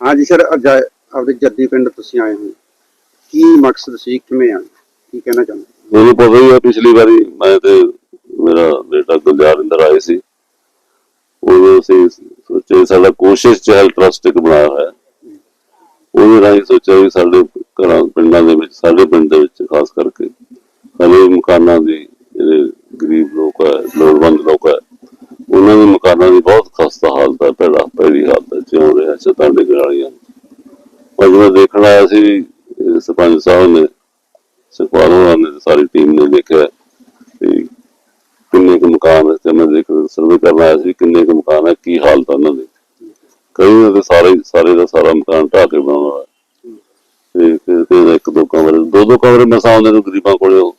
ਹਾਂਜੀ ਸਰ, ਅੱਜ ਆਪਦੇ ਜੱਦੀ ਪਿੰਡ ਤੁਸੀਂ ਆਏ ਹੋ। ਕੀ ਮਕਸਦ ਸੀ? ਕਿਵੇਂ ਆਏ? ਕੀ ਕਹਿਣਾ ਚਾਹੁੰਦੇ? ਮੈਨੂੰ ਪਤਾ ਹੀ ਆ, ਪਿਛਲੀ ਵਾਰੀ ਮੈਂ ਤੇ ਮੇਰਾ ਬੇਟਾ ਗੁਲਜਾਰਿੰਦਰ ਆਏ ਸੀ। ਉਦੋਂ ਅਸੀਂ ਸੋਚਿਆ ਸਾਡਾ ਕੋਸ਼ਿਸ਼ ਚਹਿਲ ਟਰਸਟ ਇੱਕ ਬਣਾਇਆ ਹੋਇਆ। ਉਹਦੇ ਰਾਹੀਂ ਸੋਚਿਆ ਵੀ ਸਾਡੇ ਘਰਾਂ, ਪਿੰਡਾਂ ਦੇ ਵਿੱਚ, ਸਾਡੇ ਪਿੰਡ ਦੇ ਵਿੱਚ ਖਾਸ ਕਰਕੇ। ਹਲੇ ਮਕਾਨਾਂ ਦੀ ਜਿਹੜੇ ਗਰੀਬ ਲੋਕ ਹੈ ਲੋੜਵੰਦ ਲੋਕ ਹੈ ਉਹਨਾਂ ਦੇ ਮਕਾਨਾਂ ਦੀ ਬਹੁਤ ਖਸਤਾ ਹਾਲਤ ਹੈ ਪਹਿਲਾ ਪਹਿਲੀ ਹਾਲਤ ਹੈ ਜਿਉਂ ਰਿਹਾ ਛੱਤਾਂ ਡਿੱਗਣ ਵਾਲੀਆਂ ਪਰ ਜਦੋਂ ਦੇਖਣ ਆਇਆ ਸੀ ਵੀ, ਇਹ ਸਰਪੰਚ ਸਾਹਿਬ ਨੇ ਸੁਖਪਾਲ ਹੋਰਾਂ ਨੇ ਸਾਰੀ ਟੀਮ ਨੇ ਦੇਖਿਆ ਕਿ ਕਿੰਨੇ ਕੁ ਮਕਾਨ ਤੇ ਮੈਂ ਦੇਖ ਸਰਵੇ ਕਰਨ ਆਇਆ ਸੀ ਕਿੰਨੇ ਕੁ ਮਕਾਨ ਹੈ ਕੀ ਹਾਲਤ ਉਹਨਾਂ ਦੀ। ਕਈ ਨੇ ਤੇ ਸਾਰੇ ਸਾਰੇ ਦਾ ਸਾਰਾ ਮਕਾਨ ਢਾਹ ਕੇ ਬਣਾਉਣਾ ਤੇ ਤੇ- ਤੇ ਇੱਕ ਦੋ ਕਮਰੇ, ਦੋ ਦੋ ਕਮਰੇ ਮਸਾਂ ਆਉਂਦੇ ਗਰੀਬਾਂ ਕੋਲੇ ਉਹ।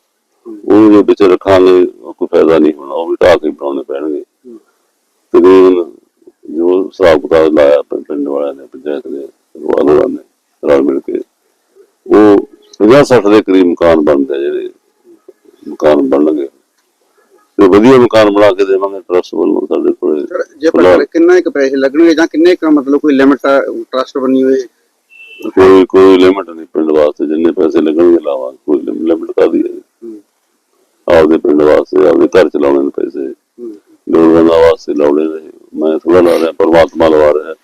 ਜੇ ਵਿੱਚ ਰੱਖਾਂਗੇ ਉਹ ਕੋਈ ਫਾਇਦਾ ਨਹੀਂ ਹੋਣਾ, ਉਹ ਵੀ ਢਾਹ ਕੇ ਬਣਾਉਣੇ ਪੈਣਗੇ। ਤਕਰੀਬਨ ਜੋ ਹਿਸਾਬ ਕਿਤਾਬ ਲਾਇਆ ਪਿੰਡ ਵਾਲਿਆਂ ਨੇ, ਪੰਚਾਇਤ ਨੇ ਵਾਲੋਂ ਨੇ, ਰਲ ਮਿਲ ਕੇ ਉਹ 50 60 ਦੇ ਕਰੀਬ ਮਕਾਨ ਬਣਦੇ ਜਿਹੜੇ ਮਕਾਨ ਬਣਨਗੇ। ਤੇ ਵਧੀਆ ਮਕਾਨ ਬਣਾ ਕੇ ਦੇਵਾਂਗੇ ਟਰਸਟ ਵੱਲੋਂ ਸਾਡੇ ਕੋਲੇ। ਜੇ ਪਰ ਕਿੰਨਾ ਇੱਕ ਪੈਸੇ ਲੱਗਣਗੇ ਜਾਂ ਕਿੰਨੇ ਕੁ ਮਤਲਬ ਕੋਈ ਲਿਮਟ ਟਰਸਟ ਬਣੀ ਹੋਏ? ਕੋਈ ਕੋਈ ਲਿਮਟ ਨਹੀਂ ਪਿੰਡ ਵਾਸਤੇ ਜਿੰਨੇ ਪੈਸੇ ਲੱਗਣਗੇ ਲਾਵਾਂ ਕੋਈ ਲਿਮਟ ਕਾਦੀ ਹੈ। ਆਪਦੇ ਪਿੰਡ ਵਾਸਤੇ ਆਪਦੇ ਘਰ ਚਲਾਉਣੇ ਨੇ ਪੈਸੇ। ਲੋਕਾਂ ਵਾਸਤੇ ਲਾਉਣੇ ਨੇ। ਮੈਂ ਥੋੜਾ ਲਾ ਰਿਹਾ ਪਰਮਾਤਮਾ ਲਵਾ ਰਿਹਾ।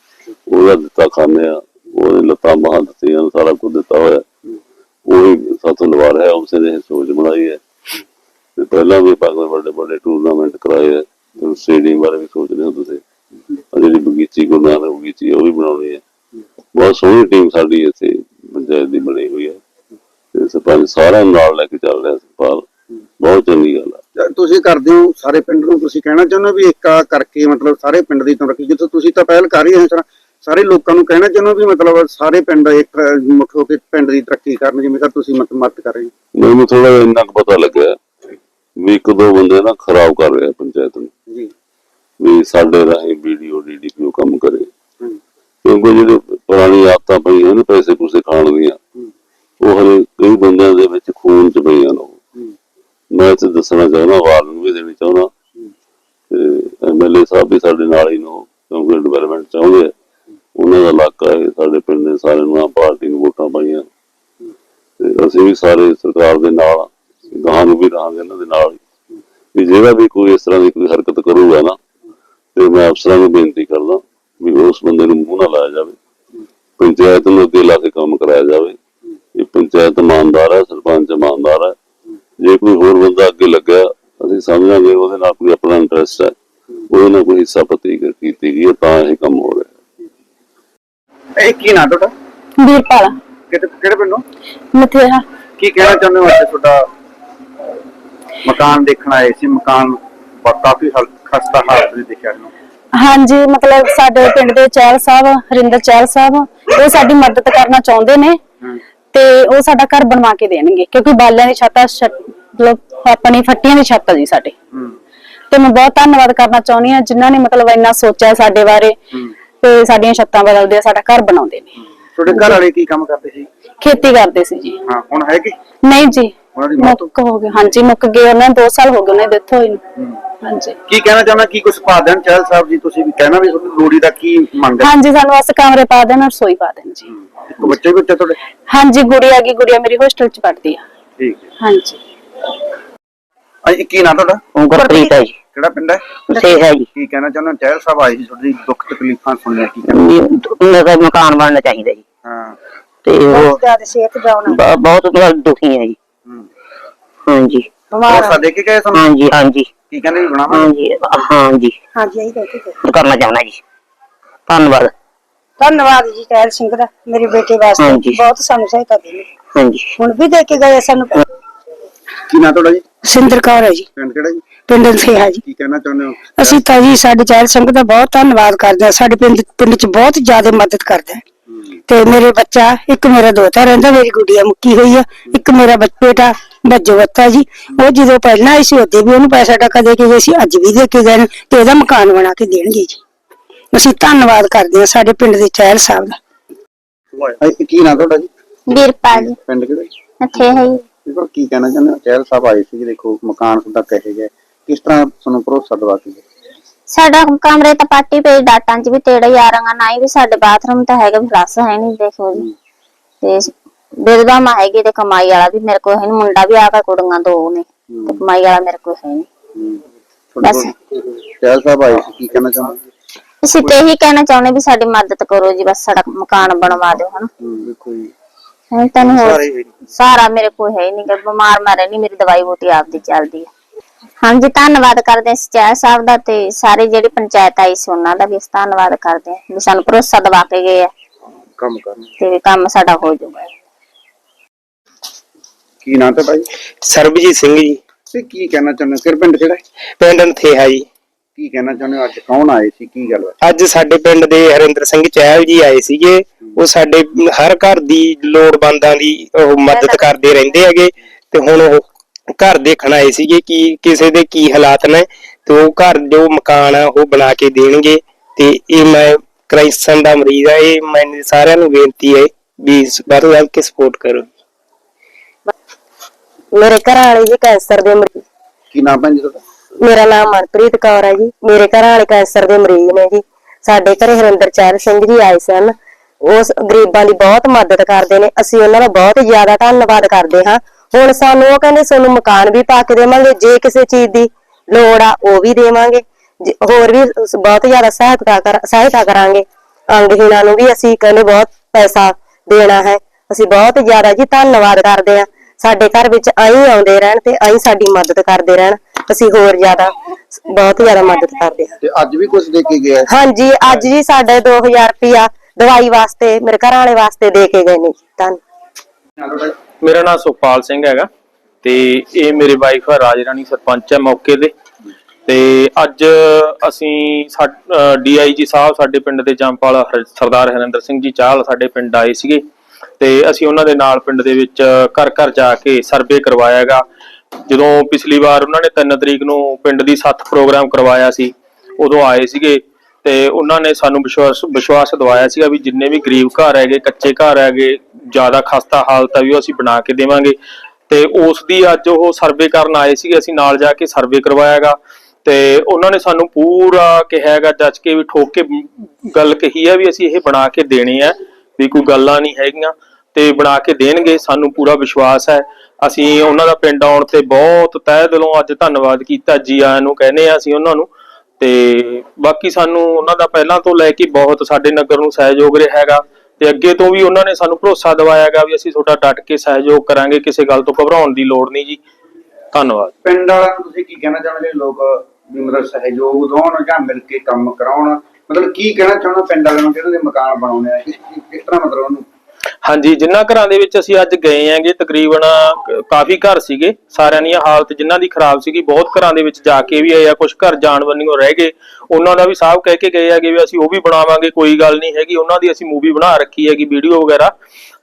ਉਹਦਾ ਦਿੱਤਾ ਖਾਂਦੇ ਆ ਉਹਦੇ ਲੱਤਾਂ ਬਾਹਾਂ ਦਿੱਤੀਆਂ ਸਾਰਾ ਕੁਝ ਦਿੱਤਾ ਹੋਇਆ। ਉਹੀ ਸਾਥੋਂ ਲਵਾ ਰਿਹਾ ਉਸੇ ਨੇ ਸੋਚ ਬਣਾਈ ਹੈ। ਤੇ ਪਹਿਲਾਂ ਵੀ ਪਾਕਿਸਤਾਨ ਵੱਡੇ ਵੱਡੇ ਟੂਰਨਾਮੈਂਟ ਕਰਾਏ ਆ ਤੇ ਸਟੇਡੀਅਮ ਬਾਰੇ ਵੀ ਸੋਚ ਰਹੇ ਹੋ ਤੁਸੀਂ ਜਿਹੜੀ ਬਗੀਚੀ ਗੁਰੂ ਬਗੀਚੀ ਉਹ ਵੀ ਬਣਾਉਣੀ ਹੈ। ਬਹੁਤ ਸੋਹਣੀ ਟੀਮ ਸਾਡੀ ਇੱਥੇ ਪੰਚਾਇਤ ਦੀ ਬਣੀ ਹੋਈ ਹੈ। ਤੇ ਸਰਪੰਚ ਸਾਰਿਆਂ ਨਾਲ ਲੈ ਕੇ ਚੱਲ ਰਿਹਾ ਸਰਪਾਲ। ਬਹੁਤ ਚੰਗੀ ਗੱਲ ਹੈ ਤੁਸੀਂ ਕਰਦੇ ਹੋ, ਸਾਰੇ ਪਿੰਡ ਨੂੰ ਤੁਸੀਂ ਕਹਿਣਾ ਚਾਹੁੰਦੇ ਹੋ ਵੀ ਏਕਾ ਕਰਕੇ ਮਤਲਬ ਸਾਰੇ ਪਿੰਡ ਦੀ ਤਰੱਕੀ ਜਿੱਥੇ ਤੁਸੀਂ ਤਾਂ ਪਹਿਲ ਕਰ ਰਹੇ ਹੋ ਸਰ ਸਾਰੇ ਲੋਕਾਂ ਨੂੰ ਕਹਿਣਾ ਚਾਹੁੰਦੇ ਵੀ ਮਤਲਬ ਸਾਰੇ ਪਿੰਡ ਇੱਕ ਮੁੱਠ ਹੋ ਕੇ ਪਿੰਡ ਦੀ ਤਰੱਕੀ ਕਰਨ ਜਿਵੇਂ ਸਰ ਤੁਸੀਂ ਮਤ ਮਤ ਕਰ ਰਹੇ ਹੋ। ਮੈਨੂੰ ਥੋੜਾ ਇੰਨਾ ਕੁ ਪਤਾ ਲੱਗਿਆ ਵੀ ਇੱਕ ਦੋ ਬੰਦੇ ਨਾ ਖਰਾਬ ਕਰ ਰਹੇ ਆ ਪੰਚਾਇਤ ਨੂੰ। ਜੀ। ਵੀ ਸਾਡੇ ਰਾਹੀਂ ਵੀਡੀਓ ਡੀਡੀਪੀਓ ਕੰਮ ਕਰੇ। ਕਿਉਂਕਿ ਜਿਹੜੇ ਪੁਰਾਣੀ ਆਦਤਾਂ ਪਈਆਂ ਨੇ ਪੈਸੇ ਪੂਸੇ ਖਾਣ ਦੀਆਂ ਉਹ ਹਲੇ ਕਈ ਬੰਦਿਆਂ ਦੇ ਵਿੱਚ ਖੂਨ ਚ ਪਈਆਂ ਨੇ ਮੈਂ ਤੇ ਦੱਸਣਾ ਚਾਹੁੰਦਾ ਆਵਾਜ਼ ਨੂੰ ਵੀ ਦੇਣੀ ਚਾਹੁੰਦਾ। ਤੇ ਐਮਐਲਏ ਸਾਹਿਬ ਵੀ ਸਾਡੇ ਨਾਲ ਹੀ ਨੂੰ ਕਿਉਂਕਿ ਡਿਵੈਲਪਮੈਂਟ ਚਾਹੁੰਦੇ ਆ। ਉਹਨਾਂ ਦਾ ਇਲਾਕਾ ਹੈ, ਸਾਡੇ ਪਿੰਡ ਦੇ ਸਾਰੇ ਨੂੰ ਪਾਰਟੀ ਨੂੰ ਵੋਟਾਂ ਪਾਈਆਂ। ਤੇ ਅਸੀਂ ਵੀ ਸਾਰੇ ਸਰਕਾਰ ਦੇ ਨਾਲ ਆ। ਨੂੰ ਵੀ ਰਹਾਂਗੇ ਇਹਨਾਂ ਦੇ ਨਾਲ ਵੀ ਜਿਹੜਾ ਵੀ ਕੋਈ ਇਸ ਤਰ੍ਹਾਂ ਦੀ ਕੋਈ ਹਰਕਤ ਕਰੂਗਾ ਨਾ, ਤੇ ਮੈਂ ਅਫਸਰਾਂ ਨੂੰ ਬੇਨਤੀ ਕਰਦਾ ਵੀ ਉਸ ਬੰਦੇ ਨੂੰ ਮੂੰਹ ਨਾ ਲਾਇਆ ਜਾਵੇ। ਪੰਚਾਇਤ ਨੂੰ ਅੱਗੇ ਲਾ ਕੇ ਕੰਮ ਕਰਾਇਆ ਜਾਵੇ। ਇਹ ਪੰਚਾਇਤ ਇਮਾਨਦਾਰ ਹੈ, ਸਰਪੰਚ ਇਮਾਨਦਾਰ ਹੈ। ਜੇ ਕੋਈ ਹੋਰ ਬੰਦਾ ਅੱਗੇ ਲੱਗਿਆ, ਅਸੀਂ ਸਮਝਾਂਗੇ, ਉਹਦੇ ਨਾਲ ਕੋਈ ਆਪਣਾ ਇੰਟਰਸਟ ਹੈ। ਉਹਦੇ ਨਾਲ ਕੋਈ ਹਿੱਸਾ ਪਤੀ ਕੀਤੀ ਗਈ ਹੈ, ਤਾਂ ਇਹ ਕੰਮ ਹੋ ਇਹ ਕੀ ਨਾਂ ਤੁਹਾਡਾ? ਵੀਰਪਾਲ। ਕਿਹੜੇ ਕਿਹੜੇ ਪਿੰਡੋਂ? ਮਥੇਰਾ। ਕੀ ਕਹਿਣਾ ਚਾਹੁੰਦੇ ਹੋ ਅੱਜ ਤੁਹਾਡਾ ਮਕਾਨ ਦੇਖਣ ਆਏ ਸੀ? ਮਕਾਨ ਕਾਫੀ ਖਸਤਾ ਹਾਲਤ ਵਿੱਚ ਦੇਖਿਆ ਨੂੰ ਹਾਂਜੀ ਮਤਲਬ ਸਾਡੇ ਪਿੰਡ ਦੇ ਚਹਿਲ ਸਾਹਿਬ ਹਰਿੰਦਰ ਚਹਿਲ ਸਾਹਿਬ ਉਹ ਸਾਡੀ ਮਦਦ ਕਰਨਾ ਚਾਹੁੰਦੇ ਨੇ ਤੇ ਉਹ ਸਾਡਾ ਘਰ ਬਣਵਾ ਕੇ ਦੇਣਗੇ ਕਿਉਂਕਿ ਬਾਲਿਆਂ ਦੀ ਛੱਤ ਆ, ਮਤਲਬ ਆਪਣੀ ਫੱਟੀਆਂ ਦੀ ਛੱਤ ਆ ਜੀ ਸਾਡੇ। ਤੇ ਮੈਂ ਬਹੁਤ ਧੰਨਵਾਦ ਕਰਨਾ ਚਾਹੁੰਦੀ ਹਾਂ ਜਿਨ੍ਹਾਂ ਨੇ ਮਤਲਬ ਇੰਨਾ ਸੋਚਿਆ ਸਾਡੇ ਬਾਰੇ। ਤੇ ਸਾਡੀਆਂ ਛੱਤਾਂ ਬਦਲਦੇ ਆ ਸਾਡਾ ਘਰ ਬਣਾਉਂਦੇ ਨੇ। ਤੁਹਾਡੇ ਘਰ ਵਾਲੇ ਕੀ ਕੰਮ ਕਰਦੇ ਸੀ? ਖੇਤੀ ਕਰਦੇ ਸੀ ਜੀ। ਹਾਂ ਹੁਣ ਹੈ ਕਿ? ਨਹੀਂ ਜੀ ਉਹਨਾਂ ਦੀ ਮੌਤ ਮੁੱਕ ਹੋ ਗਏ ਹਾਂਜੀ ਮੁੱਕ ਗਏ ਉਹਨਾਂ 2 ਸਾਲ ਹੋ ਗਏ ਉਹਨਾਂ ਦੀ ਡੈਥ ਹੋਈ ਨੂੰ। ਹਾਂਜੀ। ਕੀ ਕਹਿਣਾ ਚਾਹੁੰਦਾ ਕੀ ਕੁਝ ਪਾ ਦੇਣ? ਚਾਹਲ ਸਾਹਿਬ ਜੀ ਤੁਸੀਂ ਵੀ ਕਹਿਣਾ ਵੀ ਤੁਹਾਡੀ ਲੋੜੀ ਦਾ ਕੀ ਮੰਗ ਹੈ? ਹਾਂਜੀ ਸਾਨੂੰ ਬਸ ਕਮਰੇ ਪਾ ਦੇਣ ਰਸੋਈ ਪਾ ਦੇਣ ਜੀ। ਇੱਕ ਬੱਚੇ ਵੀ ਬੱਚੇ ਤੁਹਾਡੇ? ਹਾਂਜੀ ਗੁੜੀਆ ਕੀ ਗੁੜੀਆ ਮੇਰੀ ਹੋਸਟਲ ਚ ਪੜ੍ਹਦੀ ਆ। ਠੀਕ ਹੈ। ਹਾਂਜੀ। ਅਜੀ ਕੀ ਨਾਂ ਤੁਹਾਡਾ? ਗੁਰਪ੍ਰੀਤ ਹੈ ਜੀ। ਕਿਹੜਾ ਪਿੰਡ ਹੈ? ਸੇ ਹੈ ਜੀ। ਕੀ ਕਹਿਣਾ ਚਾਹੁੰਦੇ ਹੋ? ਚਾਹਲ ਸਾਹਿਬ ਆਏ ਸੀ ਤੁਹਾਡੀ ਦੁੱਖ ਤਕਲੀਫਾਂ ਸੁਣੀਆਂ ਕੀ ਕਹਿਣਾ? ਇਹਨਾਂ ਦਾ ਮਕਾਨ ਬਣਨਾ ਚਾਹੀਦਾ ਜੀ। ਹਾਂ। ਤੇ ਉਹ ਜ਼ਿਆਦਾ ਸਿਹਤ ਡਾਊਨ ਬ- ਬਹੁਤ ਦੁਖੀ ਹੈ ਜੀ। ਹੂੰ। ਹਾਂਜੀ। ਭਰੋਸਾ ਦੇ ਕੇ ਗਏ ਤੁਹਾਨੂੰ ਹਾਂਜੀ ਹਾਂਜੀ। ਕੀ ਕਹਿੰਦੇ ਵੀ ਬਣਾਵਾਂਗੇ ਹਾਂਜੀ ਹਾਂਜੀ। ਹਾਂਜੀ ਇਹੀ ਦੇਖੀ ਕਰਨਾ ਚਾਹੁੰਦਾ ਜੀ। ਧੰਨਵਾਦ। ਧੰਨਵਾਦ ਜੀ ਟਹਿਲ ਸਿੰਘ ਦਾ ਮੇਰੇ ਬੇਟੇ ਵਾਸਤੇ। ਹਾਂਜੀ। ਬਹੁਤ ਸਾਨੂੰ ਸਹਾਇਤਾ ਦਿੱਤੀ ਹਾਂਜੀ। ਹੁਣ ਵੀ ਦੇ ਕੇ ਗਏ ਸਾਨੂੰ। ਕੀ ਨਾਂ ਤੁਹਾਡਾ ਜੀ? ਸਿੰਦਰ ਕੌਰ ਹੈ ਜੀ। ਪਿੰਡ ਕਿਹੜਾ ਜੀ? ਪਿੰਡ ਸੇਹਾ ਜੀ। ਕੀ ਕਹਿਣਾ ਚਾਹੁੰਦੇ ਹੋ? ਅਸੀਂ ਤਾਂ ਜੀ ਸਾਡੇ ਚਹਿਲ ਸਿੰਘ ਦਾ ਬਹੁਤ ਧੰਨਵਾਦ ਕਰਦੇ ਹਾਂ। ਸਾਡੇ ਪਿੰਡ ਪਿੰਡ ਚ ਬਹੁਤ ਜ਼ਿਆਦਾ ਮਦਦ ਕਰਦਾ ਹੈ। ਤੇ ਮੇਰੇ ਬੱਚਾ ਇੱਕ ਮੇਰਾ ਦੋਤਾ ਰਹਿੰਦਾ ਮੇਰੀ ਗੁੱਡੀਆ ਮੁੱਕੀ ਹੋਈ ਆ। ਇੱਕ ਮੇਰਾ ਬੱਚ- ਬੇਟਾ ਬੱਜਵਤਾ ਜੀ। ਉਹ ਜਦੋਂ ਪਹਿਲਾਂ ਆਈ ਸੀ ਉਹਦੇ ਵੀ ਉਹਨੂੰ ਪੈਸਾ ਟਕਾ ਦੇ ਕੇ ਗਏ ਸੀ। ਅੱਜ ਵੀ ਦੇ ਕੇ ਗਏ ਨੇ ਤੇ ਉਹਦਾ ਮਕਾਨ ਬਣਾ ਕੇ ਦੇਣਗੇ ਜੀ। ਅਸੀਂ ਧੰਨਵਾਦ ਕਰਦੇ ਹਾਂ ਸਾਡੇ ਪਿੰਡ ਦੇ ਚਹਿਲ ਸਾਹਿਬ ਦਾ। ਅਜੀ ਕੀ ਨਾਂ ਤੁਹਾਡਾ ਜੀ? ਵੀਰਪਾਲ ਪਿੰਡ ਕਿਹੜਾ ਜੀ? ਇੱਥੇ ਹੈ ਜੀ। ਦੇਖੋ ਕੀ ਕਹਿਣਾ ਚਾਹੁੰਦੇ ਹੋ? ਚਾਹਲ ਸਾਹਿਬ ਆਏ ਸੀ ਦੇਖੋ ਮਕਾਨ ਤੁਹਾਡਾ ਕਹੇ ਗਏ ਕਿਸ ਤਰ੍ਹਾਂ ਤੁਹਾਨੂੰ ਭਰੋਸਾ ਦਵਾ ਕੇ ਗਏ? ਸਾਡਾ ਕਮਰੇ ਤਾਂ ਪਾਟੀ ਪਈ ਡਾਟਾਂ 'ਚ ਵੀ ਤੇੜਾ ਹੀ ਆ ਰੰਗਾ ਨਾ ਹੀ ਵੀ ਸਾਡੇ ਬਾਥਰੂਮ ਤਾਂ ਹੈਗਾ ਫਲਸ ਹੈ ਨਹੀਂ ਦੇਖੋ ਜੀ। ਤੇ ਬਿਰਦਾ ਮਾ ਹੈਗੀ ਤੇ ਕਮਾਈ ਵਾਲਾ ਵੀ ਮੇਰੇ ਕੋਲ ਹੈ ਨੀ ਮੁੰਡਾ ਵੀ ਆ ਕੇ ਕੁੜੀਆਂ ਦੋ ਨੇ ਤੇ ਕਮਾਈ ਵਾਲਾ ਮੇਰੇ ਕੋਲ ਹੈ ਨਹੀਂ। ਬਸ। ਚਹਿਲ ਸਾਹਿਬ ਆਏ ਸੀ ਕੀ ਕਹਿਣਾ ਚਾਹੁੰਦੇ? ਅਸੀਂ ਤੇ ਇਹੀ ਕਹਿਣਾ ਚਾਹੁੰਦੇ ਵੀ ਸਾਡੀ ਮਦਦ ਕਰੋ ਜੀ ਬਸ ਸਾਡਾ ਮਕਾਨ ਬਣਵਾ ਦਿਓ ਹਨਾ। ਦੇਖੋ ਜੀ। ਹੈ ਤੈਨੂੰ ਹੋਰ ਸਾਰੇ ਹੀ ਮੇਰੇ ਕੋਲ ਹੈ ਨਹੀਂ ਕਿ ਬਿਮਾਰ ਮਾਰੇ ਨਹੀਂ ਮੇਰੀ ਦਵਾਈ ਬੂਟੀ ਆਪਦੀ ਚੱਲਦੀ ਹੈ। ਹਾਂਜੀ ਧੰਨਵਾਦ ਕਰਦੇ ਹਾਂ ਸਚਾਇ ਸਾਹਿਬ ਦਾ ਤੇ ਸਾਰੇ ਜਿਹੜੀ ਪੰਚਾਇਤ ਆਈ ਸੀ ਉਹਨਾਂ ਦਾ ਵੀ ਅਸੀਂ ਧੰਨਵਾਦ ਕਰਦੇ ਹਾਂ ਵੀ ਸਾਨੂੰ ਭਰੋਸਾ ਦਵਾ ਕੇ ਗਏ ਆ। ਕੰਮ ਕਰਨਾ। ਤੇ ਕੰਮ ਸਾਡਾ ਹੋ ਜਾਊਗਾ। ਕੀ ਨਾਂ ਤੇ ਭਾਈ ਸਰਬਜੀਤ ਸਿੰਘ ਜੀ। ਤੇ ਕੀ ਕਹਿਣਾ ਚਾਹੁੰਦੇ ਹੋ? ਫਿਰ ਪਿੰਡ ਕਿਹੜਾ ਹੈ? ਪਿੰਡ ਨਥੇਹਾ ਜੀ। ਕੀ ਕਹਿਣਾ ਚਾਹੁੰਦੇ ਹੋ? ਅੱਜ ਕੌਣ ਆਏ ਸੀ? ਕੀ ਗੱਲ ਹੈ ਅੱਜ ਸਾਡੇ ਪਿੰਡ ਦੇ ਹਰਿੰਦਰ ਸਿੰਘ ਚਹਿਲ ਜੀ ਆਏ ਸੀਗੇ। ਉਹ ਸਾਡੇ ਹਰ ਘਰ ਦੀ ਲੋੜਵੰਦਾਂ ਦੀ ਉਹ ਮਦਦ ਕਰਦੇ ਰਹਿੰਦੇ ਹੈਗੇ। ਤੇ ਹੁਣ ਉਹ ਘਰ ਦੇਖਣ ਆਏ ਸੀਗੇ ਕਿ ਕਿਸੇ ਦੇ ਕੀ ਹਾਲਾਤ ਨੇ ਤੇ ਉਹ ਘਰ ਜੋ ਮਕਾਨ ਆ ਉਹ ਬਣਾ ਕੇ ਦੇਣਗੇ ਤੇ ਇਹ ਮੈਂ ਕ੍ਰਾਈਸਨ ਦਾ ਮਰੀਜ਼ ਆ ਇਹ ਮੈਨੂੰ ਸਾਰਿਆਂ ਨੂੰ ਬੇਨਤੀ ਹੈ ਵੀ ਇਸ ਵੱਧ ਤੋਂ ਵੱਧ ਕੇ ਸਪੋਰਟ ਕਰੋ। ਮੇਰੇ ਘਰ ਵਾਲੇ ਜੀ ਕੈਂਸਰ ਦੇ ਮਰੀਜ਼। ਕੀ ਨਾਮ ਭੈਣ ਜੀ ਤੁਹਾਡਾ? ਮੇਰਾ ਨਾਮ ਮਨਪ੍ਰੀਤ ਕੌਰ ਹੈ ਜੀ। ਮੇਰੇ ਘਰ ਵਾਲੇ ਕੈਂਸਰ ਦੇ ਮਰੀਜ਼ ਨੇ ਜੀ। ਸਾਡੇ ਘਰੇ ਹਰਿੰਦਰ ਚਹਿਲ ਸਿੰਘ ਜੀ ਆਏ ਸਨ। ਉਸ ਗਰੀਬਾਂ ਦੀ ਬਹੁਤ ਮਦਦ ਕਰਦੇ ਨੇ। ਅਸੀਂ ਉਹਨਾਂ ਦਾ ਬਹੁਤ ਜ਼ਿਆਦਾ ਧੰਨਵਾਦ ਕਰਦੇ ਹਾਂ। ਹੁਣ ਸਾਨੂੰ ਉਹ ਕਹਿੰਦੇ ਸਾਨੂੰ ਮਕਾਨ ਵੀ ਪਾ ਕੇ ਦੇਵਾਂਗੇ ਜੇ ਕਿਸੇ ਚੀਜ਼ ਦੀ ਲੋੜ ਆ ਉਹ ਵੀ ਦੇਵਾਂਗੇ। ਹੋਰ ਵੀ ਬਹੁਤ ਜ਼ਿਆਦਾ ਸਹਾਇਤਾ ਕਰ ਸਹਾਇਤਾ ਕਰਾਂਗੇ। ਅੰਗਹੀਣਾਂ ਨੂੰ ਵੀ ਅਸੀਂ ਕਹਿੰਦੇ ਬਹੁਤ ਪੈਸਾ ਦੇਣਾ ਹੈ। ਅਸੀਂ ਬਹੁਤ ਜ਼ਿਆਦਾ ਜੀ ਧੰਨਵਾਦ ਕਰਦੇ ਹਾਂ। ਸਾਡੇ ਘਰ ਵਿੱਚ ਆਈ ਆਉਂਦੇ ਰਹਿਣ ਤੇ ਆਈ ਸਾਡੀ ਮਦਦ ਕਰਦੇ ਰਹਿਣ। ਅਸੀਂ ਹੋਰ ਜ਼ਿਆਦਾ ਬਹੁਤ ਜ਼ਿਆਦਾ ਮਦਦ ਕਰਦੇ ਹਾਂ। ਤੇ ਅੱਜ ਵੀ ਕੁਝ ਦੇ ਕੇ ਗਿਆ ਹਾਂਜੀ ਅੱਜ ਜੀ ਸਾਡੇ 2000 ਰੁਪਿਆ ਦਵਾਈ ਵਾਸਤੇ ਮੇਰੇ ਘਰ ਵਾਲੇ ਵਾਸਤੇ ਦੇ ਕੇ ਗਏ ਨੇ ਜੀ। ਧੰਨ ਮੇਰਾ ਨਾਮ ਸੁਖਪਾਲ ਸਿੰਘ ਹੈਗਾ ਤੇ ਇਹ ਮੇਰੇ ਵਾਈਫ ਆ, ਰਾਜ ਰਾਣੀ ਸਰਪੰਚ ਹੈ ਮੌਕੇ ਦੇ ਤੇ ਅੱਜ ਅਸੀਂ ਡੀਆਈਜੀ ਸਾਹਿਬ ਸਾਡੇ ਪਿੰਡ ਦੇ ਜੰਪਾਲ ਹਰ- ਸਰਦਾਰ ਹਰਿੰਦਰ ਸਿੰਘ ਜੀ ਚਾਹਲ ਸਾਡੇ ਪਿੰਡ ਆਏ ਸੀਗੇ। ਤੇ ਅਸੀਂ ਉਹਨਾਂ ਦੇ ਨਾਲ ਪਿੰਡ ਦੇ ਵਿੱਚ ਘਰ ਘਰ ਜਾ ਕੇ ਸਰਵੇ ਕਰਵਾਇਆਗਾ ਜਦੋਂ ਪਿਛਲੀ ਵਾਰ ਉਹਨਾਂ ਨੇ 3 ਤਰੀਕ ਨੂੰ ਪਿੰਡ ਦੀ ਸੱਥ ਪ੍ਰੋਗਰਾਮ ਕਰਵਾਇਆ ਸੀ, ਉਦੋਂ ਆਏ ਸੀਗੇ। ਤੇ ਉਹਨਾਂ ਨੇ ਸਾਨੂੰ ਵਿਸ਼ਵਾਸ ਵਿਸ਼ਵਾਸ ਦਿਵਾਇਆ ਸੀਗਾ ਵੀ ਜਿੰਨੇ ਵੀ ਗਰੀਬ ਘਰ ਹੈਗੇ, ਕੱਚੇ ਘਰ ਹੈਗੇ, ਜ਼ਿਆਦਾ ਖਸਤਾ ਹਾਲਤ ਆ ਵੀ ਉਹ ਅਸੀਂ ਬਣਾ ਕੇ ਦੇਵਾਂਗੇ। ਤੇ ਉਸ ਦੀ ਅੱਜ ਉਹ ਸਰਵੇ ਕਰਨ ਆਏ ਸੀਗੇ, ਅਸੀਂ ਨਾਲ ਜਾ ਕੇ ਸਰਵੇ ਕਰਵਾਇਆਗਾ। ਤੇ ਉਹਨਾਂ ਨੇ ਸਾਨੂੰ ਪੂਰਾ ਕਿਹਾ ਜੱਜ ਕੇ ਵੀ ਠੋਕ ਕੇ ਗੱਲ ਕਹੀ ਹੈ ਵੀ ਅਸੀਂ ਇਹ ਬਣਾ ਕੇ ਦੇਣੇ ਹੈ ਵੀ ਕੋਈ ਗੱਲਾਂ ਨਹੀਂ ਹੈਗੀਆਂ। ਤੇ ਬਣਾ ਕੇ ਦੇਣਗੇ, ਸਾਨੂੰ ਪੂਰਾ ਵਿਸ਼ਵਾਸ ਹੈ। ਅਸੀਂ ਉਹਨਾਂ ਦਾ ਪਿੰਡ ਆਉਣ ਤੇ ਬਹੁਤ ਤਹਿ ਦਿਲੋਂ ਅੱਜ ਧੰਨਵਾਦ ਕੀਤਾ, ਜੀ ਆਇਆਂ ਨੂੰ ਕਹਿੰਦੇ ਆ ਅਸੀਂ ਉਹਨਾਂ ਨੂੰ। ਤੇ ਬਾਕੀ ਸਾਨੂੰ ਉਹਨਾਂ ਦਾ ਪਹਿਲਾਂ ਤੋਂ ਲੈ ਕੇ ਬਹੁਤ ਸਾਡੇ ਨਗਰ ਨੂੰ ਸਹਿਯੋਗ ਰਿਹਾ ਹੈਗਾ ਤੇ ਅੱਗੇ ਤੋਂ ਵੀ ਉਹਨਾਂ ਨੇ ਸਾਨੂੰ ਭਰੋਸਾ ਦਿਵਾਇਆਗਾ ਵੀ ਅਸੀਂ ਤੁਹਾਡਾ ਡਟ ਕੇ ਸਹਿਯੋਗ ਕਰਾਂਗੇ, ਕਿਸੇ ਗੱਲ ਤੋਂ ਘਬਰਾਉਣ ਦੀ ਲੋੜ ਨਹੀਂ ਜੀ। ਧੰਨਵਾਦ। ਪਿੰਡ ਵਾਲਿਆਂ ਨੂੰ ਤੁਸੀਂ ਕੀ ਕਹਿਣਾ ਚਾਹੁੰਦੇ ਲੋਕ, ਵੀ ਮਤਲਬ ਸਹਿਯੋਗ ਦੇਣ ਜਾਂ ਮਿਲ ਕੇ ਕੰਮ ਕਰਾਉਣ? ਮਤਲਬ ਕੀ ਕਹਿਣਾ ਚਾਹੁੰਦਾ ਪਿੰਡ ਵਾਲਿਆਂ ਨੂੰ ਜਿਹਨਾਂ ਦੇ ਮਕਾਨ ਬਣਾਉਣੇ ਆ? ਕਿਸ ਤਰ੍ਹਾਂ ਮਤਲਬ ਉਹਨੂੰ ਹਾਂਜੀ ਜਿਨ੍ਹਾਂ ਘਰਾਂ ਦੇ ਵਿੱਚ ਅਸੀਂ ਅੱਜ ਗਏ ਆਂਗੇ ਤਕਰੀਬਨ ਕਾਫੀ ਘਰ ਸੀਗੇ। ਸਾਰਿਆਂ ਦੀ ਹਾਲਤ ਜਿਨ੍ਹਾਂ ਦੀ ਖਰਾਬ ਸੀਗੀ, ਬਹੁਤ ਘਰਾਂ ਦੇ ਵਿੱਚ ਜਾ ਕੇ ਵੀ ਆਏ ਆ ਕੁਝ ਘਰ ਜਾਣ ਬੰਨਿਓ ਰਹਿ ਗਏ। ਉਹਨਾਂ ਦਾ ਵੀ ਸਾਹਿਬ ਕਹਿ ਕੇ ਗਏ ਆਗੇ ਵੀ ਅਸੀਂ ਉਹ ਵੀ ਬਣਾਵਾਂਗੇ, ਕੋਈ ਗੱਲ ਨਹੀਂ ਹੈਗੀ। ਉਹਨਾਂ ਦੀ ਅਸੀਂ ਮੂਵੀ ਬਣਾ ਰੱਖੀ ਹੈਗੀ, ਵੀਡੀਓ ਵਗੈਰਾ।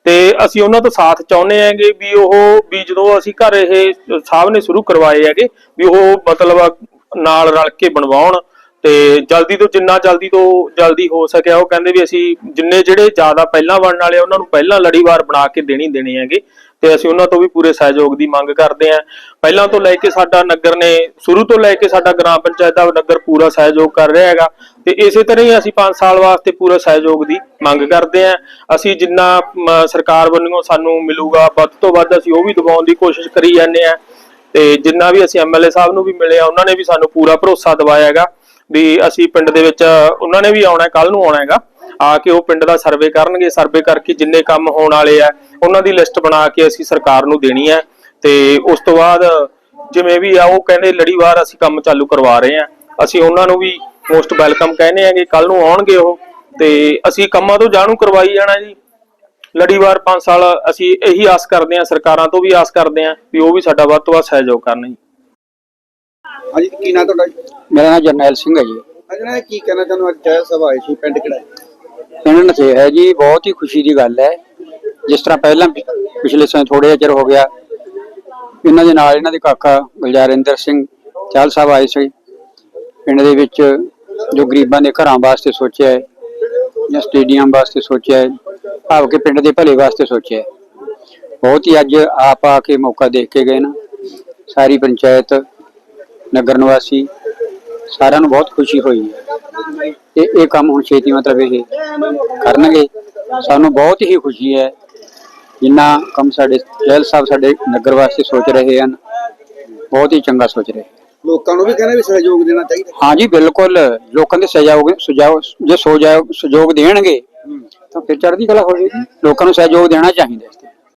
ਤੇ ਅਸੀਂ ਉਹਨਾਂ ਤੋਂ ਸਾਥ ਚਾਹੁੰਦੇ ਆਂਗੇ ਵੀ ਉਹ, ਵੀ ਜਦੋਂ ਅਸੀਂ ਘਰ ਇਹ ਸਾਹਿਬ ਨੇ ਸ਼ੁਰੂ ਕਰਵਾਏ ਹੈਗੇ, ਵੀ ਉਹ ਮਤਲਬ ਨਾਲ ਰਲ ਕੇ ਬਣਵਾਉਣ। ਤੇ ਜਲਦੀ ਤੋਂ ਜਿੰਨਾ ਜਲਦੀ ਤੋਂ ਜਲਦੀ ਹੋ ਸਕਿਆ ਉਹ ਕਹਿੰਦੇ ਵੀ ਅਸੀਂ ਜਿੰਨੇ ਜਿਹੜੇ ਜ਼ਿਆਦਾ ਪਹਿਲਾਂ ਬਣਨ ਵਾਲੇ ਉਹਨਾਂ ਨੂੰ ਪਹਿਲਾਂ ਲੜੀਵਾਰ ਬਣਾ ਕੇ ਦੇਣੀ ਦੇਣੇ ਹੈਗੇ ਤੇ ਅਸੀਂ ਉਹਨਾਂ ਤੋਂ ਵੀ ਪੂਰੇ ਸਹਿਯੋਗ ਦੀ ਮੰਗ ਕਰਦੇ ਆਂ ਪਹਿਲਾਂ ਤੋਂ ਲੈ ਕੇ ਸਾਡਾ ਨਗਰ ਨੇ ਸ਼ੁਰੂ ਤੋਂ ਲੈ ਕੇ ਸਾਡਾ ਗ੍ਰਾਮ ਪੰਚਾਇਤ ਦਾ ਨਗਰ ਪੂਰਾ ਸਹਿਯੋਗ ਕਰ ਰਿਹਾ ਹੈਗਾ ਤੇ ਇਸੇ ਤਰ੍ਹਾਂ ਹੀ ਅਸੀਂ 5 ਸਾਲ ਵਾਸਤੇ ਪੂਰਾ ਸਹਿਯੋਗ ਦੀ ਮੰਗ ਕਰਦੇ ਆਂ ਅਸੀਂ ਜਿੰਨਾ ਮ, ਸਰਕਾਰ ਵੱਲੋਂ ਸਾਨੂੰ ਮਿਲੂਗਾ ਵੱਧ ਤੋਂ ਵੱਧ ਅਸੀਂ ਉਹ ਵੀ ਦਿਵਾਉਣ ਦੀ ਕੋਸ਼ਿਸ਼ ਕਰੀ ਜਾਂਦੇ ਆਂ ਤੇ ਜਿੰਨਾ ਵੀ ਅਸੀਂ ਐਮਐਲਏ ਸਾਹਿਬ ਨੂੰ ਵੀ ਮਿਲੇ ਆ ਉਹਨਾਂ ਨੇ ਵੀ ਸਾਨੂੰ ਪੂਰਾ ਭਰੋਸਾ ਦਿਵਾਇਆ ਹੈਗਾ। ਵੀ ਅਸੀਂ ਪਿੰਡ ਦੇ ਵਿੱਚ, ਉਹਨਾਂ ਨੇ ਵੀ ਆਉਣਾ ਕੱਲ ਨੂੰ ਆਉਣਾ ਹੈਗਾ। ਆ ਕੇ ਉਹ ਪਿੰਡ ਦਾ ਸਰਵੇ ਕਰਨਗੇ, ਸਰਵੇ ਕਰਕੇ ਜਿੰਨੇ ਕੰਮ ਹੋਣ ਵਾਲੇ ਆ, ਉਹਨਾਂ ਦੀ ਲਿਸਟ ਬਣਾ ਕੇ ਅਸੀਂ ਸਰਕਾਰ ਨੂੰ ਦੇਣੀ ਹੈ। ਤੇ ਉਸ ਤੋਂ ਬਾਅਦ ਜਿਵੇਂ ਵੀ ਆ, ਉਹ ਕਹਿੰਦੇ ਲੜੀਵਾਰ ਅਸੀਂ ਕੰਮ ਚਾਲੂ ਕਰਵਾ ਰਹੇ ਆ ਅਸੀਂ ਉਹਨਾਂ ਨੂੰ ਵੀ ਮੋਸਟ ਵੈਲਕਮ ਕਹਿੰਦੇ ਆ ਆਂਗੇ ਕੱਲ ਨੂੰ ਆਉਣਗੇ ਉਹ। ਤੇ ਅਸੀਂ ਕੰਮਾਂ ਤੋਂ ਜਾਣੂ ਕਰਵਾਈ ਜਾਣਾ ਜੀ। ਲੜੀਵਾਰ 5 ਸਾਲ ਅਸੀਂ ਇਹੀ ਆਸ ਕਰਦੇ ਹਾਂ, ਸਰਕਾਰਾਂ ਤੋਂ ਵੀ ਆਸ ਕਰਦੇ ਹਾਂ ਵੀ ਉਹ ਵੀ ਸਾਡਾ ਵੱਧ ਤੋਂ ਵੱਧ ਸਹਿਯੋਗ ਕਰਨ ਜੀ। ਹਾਂਜੀ ਕੀ ਨਾਂ ਤੁਹਾਡਾ ਜੀ? ਮੇਰਾ ਨਾਮ ਜਰਨੈਲ ਸਿੰਘ ਹੈ ਜੀ। ਅਜਨਾ ਕੀ ਕਹਿਣਾ ਹੋ? ਅੱਜ ਚਹਿਲ ਸਾਹਿਬ ਆਏ ਸੀ ਪਿੰਡ ਕਿਹੜਾ ਹੈ? ਪਿੰਡ ਨਥੇ ਹੈ ਜੀ ਬਹੁਤ ਹੀ ਖੁਸ਼ੀ ਦੀ ਗੱਲ ਹੈ। ਜਿਸ ਤਰ੍ਹਾਂ ਪਹਿਲਾਂ ਪਿ- ਪਿਛਲੇ ਸਮੇਂ ਥੋੜੇ ਚਿਰ ਹੋ ਗਿਆ ਇਹਨਾਂ ਦੇ ਨਾਲ ਇਹਨਾਂ ਦੇ ਕਾਕਾ ਗੁਲਜਾਰਿੰਦਰ ਸਿੰਘ ਚਾਲ ਸਾਹਿਬ ਆਏ ਸੀ। ਪਿੰਡ ਦੇ ਵਿੱਚ ਜੋ ਗਰੀਬਾਂ ਦੇ ਘਰਾਂ ਵਾਸਤੇ ਸੋਚਿਆ ਹੈ ਜਾਂ ਸਟੇਡੀਅਮ ਵਾਸਤੇ ਸੋਚਿਆ ਹੈ ਭਾਵ ਕਿ ਪਿੰਡ ਦੇ ਭਲੇ ਵਾਸਤੇ ਸੋਚਿਆ ਹੈ। ਬਹੁਤ ਹੀ ਅੱਜ ਆਪ ਆ ਕੇ ਮੌਕਾ ਦੇਖ ਕੇ ਗਏ ਨਾ ਸਾਰੀ ਪੰਚਾਇਤ ਨਗਰ ਨਿਵਾਸੀ ਸਾਰਿਆਂ ਨੂੰ ਬਹੁਤ ਖੁਸ਼ੀ ਹੋਈ ਹੈ ਤੇ ਇਹ ਕੰਮ ਹੁਣ ਛੇਤੀ ਮਤਲਬ ਇਹ ਕਰਨਗੇ। ਸਾਨੂੰ ਬਹੁਤ ਹੀ ਖੁਸ਼ੀ ਹੈ ਜਿੰਨਾ ਕੰਮ ਸਾਡੇ ਜੈਲ ਸਾਹਿਬ ਸਾਡੇ ਨਗਰ ਵਾਸਤੇ ਸੋਚ ਰਹੇ ਹਨ ਬਹੁਤ ਹੀ ਚੰਗਾ ਸੋਚ ਰਹੇ ਲੋਕਾਂ ਨੂੰ ਵੀ ਕਹਿੰਦੇ ਵੀ ਸਹਿਯੋਗ ਦੇਣਾ ਚਾਹੀਦਾ। ਹਾਂ ਜੀ ਬਿਲਕੁਲ। ਲੋਕਾਂ ਦੇ ਸਹਿਯੋਗ ਸੁਝਾਅ ਜੇ ਸੋਜਾਓ ਸਹਿਯੋਗ ਦੇਣਗੇ ਤਾਂ ਫਿਰ ਚੜ੍ਹਦੀ ਕਲਾ ਹੋ ਜਾਏਗੀ ਲੋਕਾਂ ਨੂੰ ਸਹਿਯੋਗ ਦੇਣਾ ਚਾਹੀਦਾ